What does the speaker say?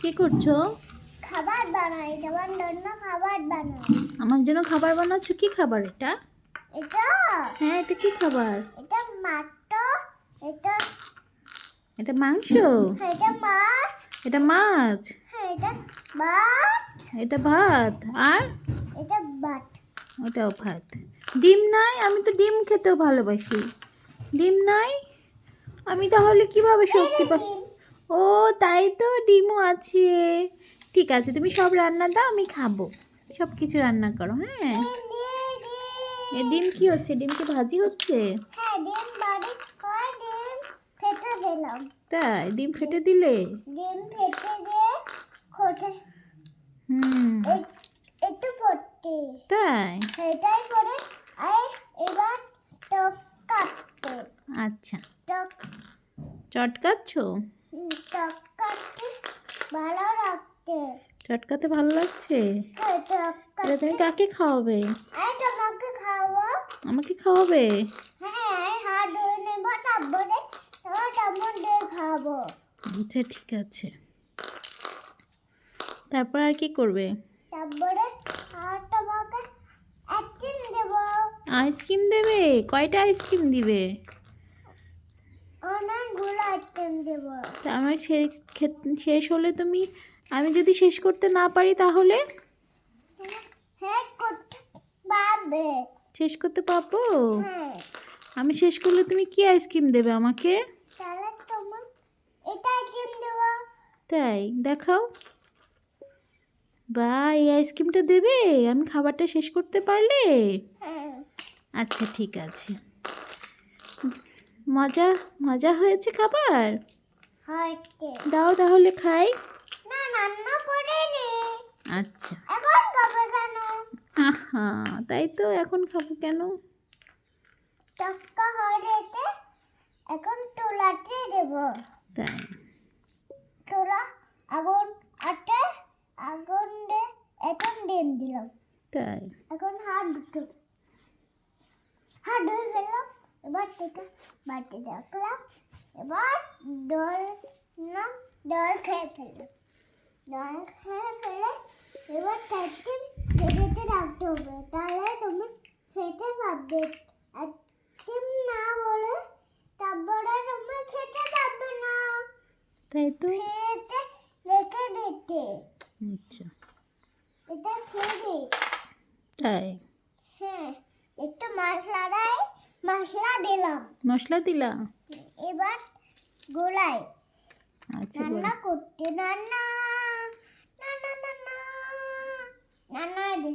কি করছ? খাবার বানাই তোমার জন্য খাবার বানাই। আমার জন্য খাবার বানাচ্ছো? কি খাবার এটা? এটা? হ্যাঁ এটা কি খাবার? এটা মাট্ট এটা এটা মাংস? এটা মাছ। এটা মাছ? হ্যাঁ এটা ভাত। এটা ভাত? আর? এটা বাট ওটাও ভাত। ডিম নাই? আমি তো ডিম খেতেও ভালোবাসি। ডিম নাই? আমি তাহলে কীভাবে শক্তি পা ও তাই তো ডিমও আছে। ঠিক আছে তুমি সব রান্না দাও আমি খাব। সব কিছু রান্না করো হ্যাঁ? এ ডিম। কি হচ্ছে? ডিম কি ভাজি হচ্ছে? হ্যাঁ ডিম ডিম? ফেটে দিলাম। তাই ডিম ফেটে দিলে? ডিম ফেটে দিয়ে খোটে হুম। একটু তাই? সেটাই করে আর এবার টক কাটতে। আচ্ছা। চটকাচ্ছ? ভালো রাখতে চটকাতে ভালো লাগছে? হ্যাঁ, এটা তুমি কাকে খাওয়াবে? আমাকে খাওয়াবে? হ্যাঁ আচ্ছা ঠিক আছে। তারপর আর কি করবে? আইসক্রিম দেবে। কয়টা আইসক্রিম দিবে অনেকগুলো আইটেম দেবো তা আমার শেষ হলে তুমি আমি যদি শেষ করতে না পারি তাহলে? শেষ করতে পারব। হ্যাঁ। আমি শেষ করলে তুমি কি আইসক্রিম দেবে আমাকে? তাই দেখাও। বা এই আইসক্রিমটা দেবে? আমি খাবারটা শেষ করতে পারলে? হ্যাঁ। আচ্ছা ঠিক আছে। মজা মজা হয়েছে খাবার? দাও তাহলে খাই। না রান্না করিনি। আচ্ছা। এখন কবে কেন? আহা তাই তো এখন খাব কেন? টাকা যেতে এখন তোলাতে দেবো। তাই। তোরা আগুন আটে আগুন দে এখন ডিম দিলাম। তাই। এখন হাত দুটো। হাত ধুয়ে ফেললাম। এবার থেকে বাটি রাখলাম। এবার ডল না ডল খেয়ে ফেললাম। ডল খেয়ে ফেলে এবার টাইটিম খেতে রাখতে হবে। তাহলে তুমি খেতে পারবে। একদিন না বলে তারপরে তুমি খেতে পারবে না। তাই তো? খেতে রেখে দিতে। আচ্ছা। এটা খেয়ে তাই? হ্যাঁ একটু মশলা দেয়। মশলা দিলাম। মশলা দিলা? এবার গোলাই আচ্ছা রান্না করতে রান্না না না না না না না